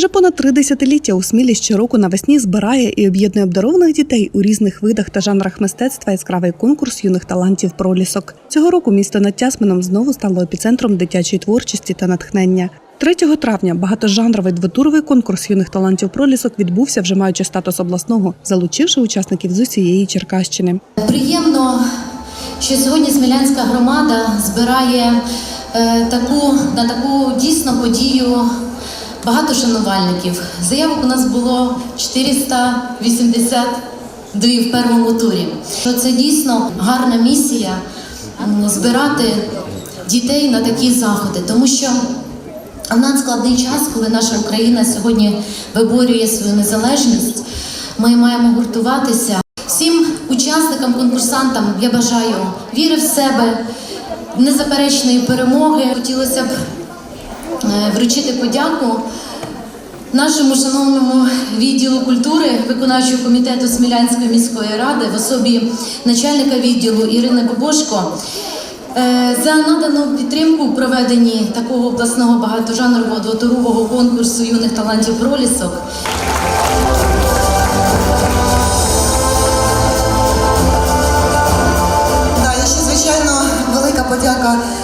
Вже понад три десятиліття у Смілі щороку навесні збирає і об'єднує обдарованих дітей у різних видах та жанрах мистецтва яскравий конкурс юних талантів пролісок. Цього року місто над Тясмином знову стало епіцентром дитячої творчості та натхнення. 3 травня багатожанровий двотуровий конкурс юних талантів пролісок відбувся, вже маючи статус обласного, залучивши учасників з усієї Черкащини. Приємно, що сьогодні Смілянська громада збирає е, таку, на таку дійсно подію багато шанувальників. Заявок у нас було 482 в першому турі. То це дійсно гарна місія збирати дітей на такі заходи, тому що в надскладний час, коли наша Україна сьогодні виборює свою незалежність, ми маємо гуртуватися. Всім учасникам, конкурсантам я бажаю віри в себе, незаперечної перемоги. Хотілося б вручити подяку нашому шановному відділу культури виконавчого комітету Смілянської міської ради в особі начальника відділу Ірини Бобошко. Е, За надану підтримку у проведенні такого обласного багатожанрового двоторового конкурсу юних талантів пролісок. Да, і ще, звичайно, велика подяка е,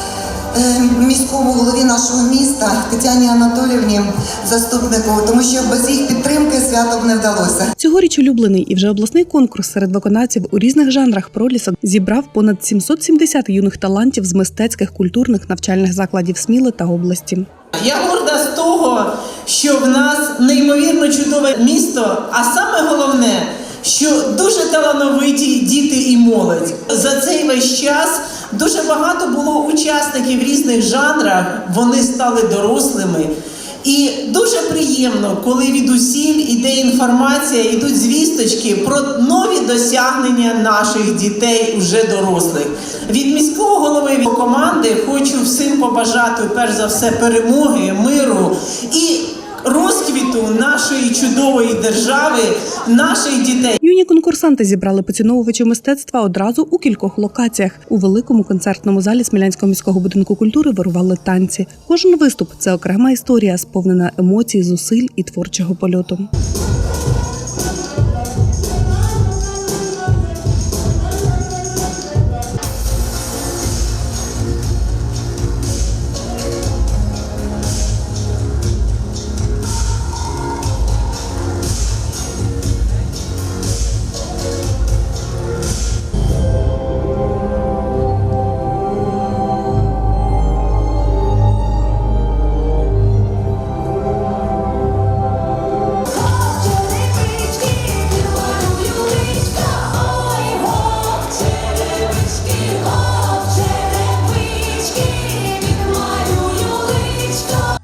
міському голові нашого міста Тетяні Анатоліївні, заступнику, тому що без їх підтримки свято б не вдалося. Цьогоріч улюблений і вже обласний конкурс серед виконавців у різних жанрах пролісок зібрав понад 770 юних талантів з мистецьких, культурних, навчальних закладів Сміли та області. Я горда з того, що в нас неймовірно чудове місто, а саме головне, що дуже талановиті діти і молодь. За цей весь час дуже багато було учасників різних жанрах, вони стали дорослими. І дуже приємно, коли від усіль іде інформація, йдуть звісточки про нові досягнення наших дітей, уже дорослих. Від міського голови від команди хочу всім побажати перш за все перемоги, миру і розквіту нашої чудової держави, наших дітей. Юні конкурсанти зібрали поціновувачів мистецтва одразу у кількох локаціях. У великому концертному залі Смілянського міського будинку культури вирували танці. Кожен виступ це окрема історія, сповнена емоцій, зусиль і творчого польоту.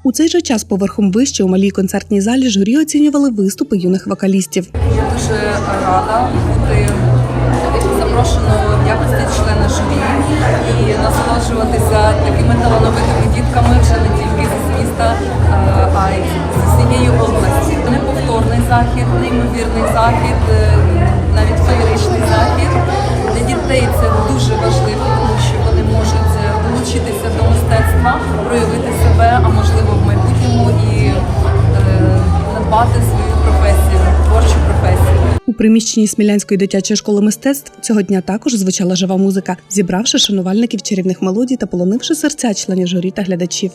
У цей же час поверхом вище у малій концертній залі журі оцінювали виступи юних вокалістів. Я дуже рада бути запрошеною в якості члена журі і насолоджуватися такими талановитими дітками вже не тільки з міста, е, а й з усієї області. Неповторний захід, неймовірний захід, е, навіть феєричний захід. Для дітей це дуже важливо, тому що вони можуть долучитися до мистецтва, проявити себе, а можливо в майбутньому і е, надбати свою професію, творчу професію. У приміщенні Смілянської дитячої школи мистецтв цього дня також звучала жива музика, зібравши шанувальників чарівних мелодій та полонивши серця членів журі та глядачів.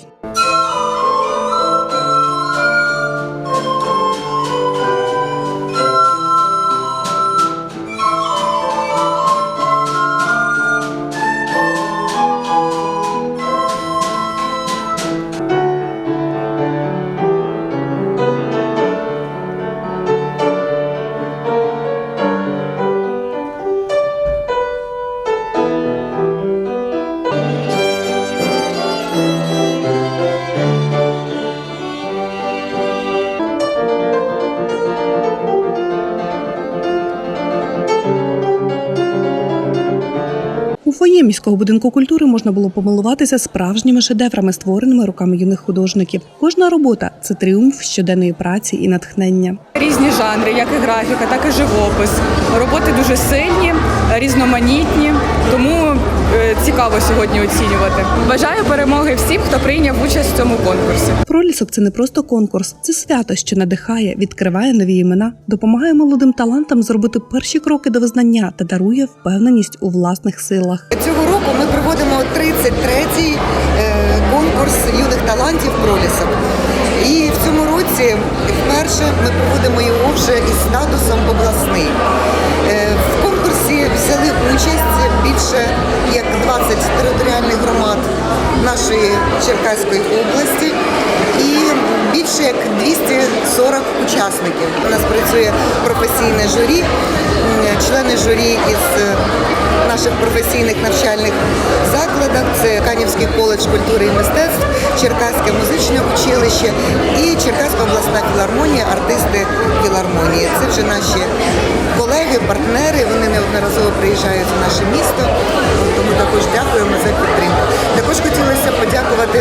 У фоє міського будинку культури можна було помилуватися справжніми шедеврами, створеними руками юних художників. Кожна робота це тріумф щоденної праці і натхнення. Різні жанри, як і графіка, так і живопис. Роботи дуже сильні, різноманітні, тому цікаво сьогодні оцінювати. Бажаю перемоги всім, хто прийняв участь в цьому конкурсі. Пролісок це не просто конкурс, це свято, що надихає, відкриває нові імена, допомагає молодим талантам зробити перші кроки до визнання та дарує впевненість у власних силах. Цього року ми проводимо 33-й е, конкурс юних талантів пролісок. І в цьому році вперше ми проводимо його вже із статусом обласний. Взяли участь більше як 20 територіальних громад нашої Черкаської області і більше як 240 учасників. У нас працює професійне журі, члени журі із е, наших професійних навчальних закладах. Це Канівський коледж культури і мистецтв, Черкаське музичне училище і Черкаська обласна філармонія, артисти філармонії. Це вже наші колеги, партнери. Вони неодноразово приїжджають в наше місто. Тому також дякуємо за підтримку. Також хотілося подякувати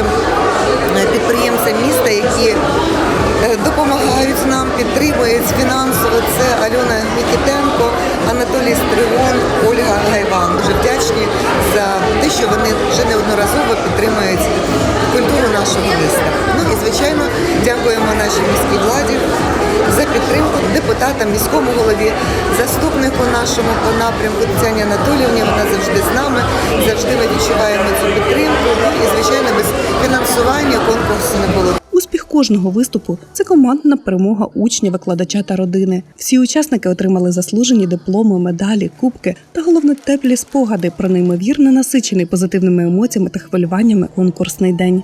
е, підприємцям міста, які е, допомагають нам, підтримують фінансово. Це Альона Нікітенко, Анатолій Стригон, Ольга Гайван. Дуже вдячні за те, що вони вже неодноразово підтримують культуру нашого міста. Ну і звичайно, дякуємо нашій міській владі за підтримку депутатам, міському голові, заступнику нашому по напрямку Тетяні Анатоліївні. Вона завжди з нами, завжди ми відчуваємо цю підтримку. Ну і звичайно, без фінансування конкурсу не було. Кожного виступу це командна перемога учня, викладача та родини. Всі учасники отримали заслужені дипломи, медалі, кубки та головне теплі спогади про неймовірно насичений позитивними емоціями та хвилюваннями конкурсний день.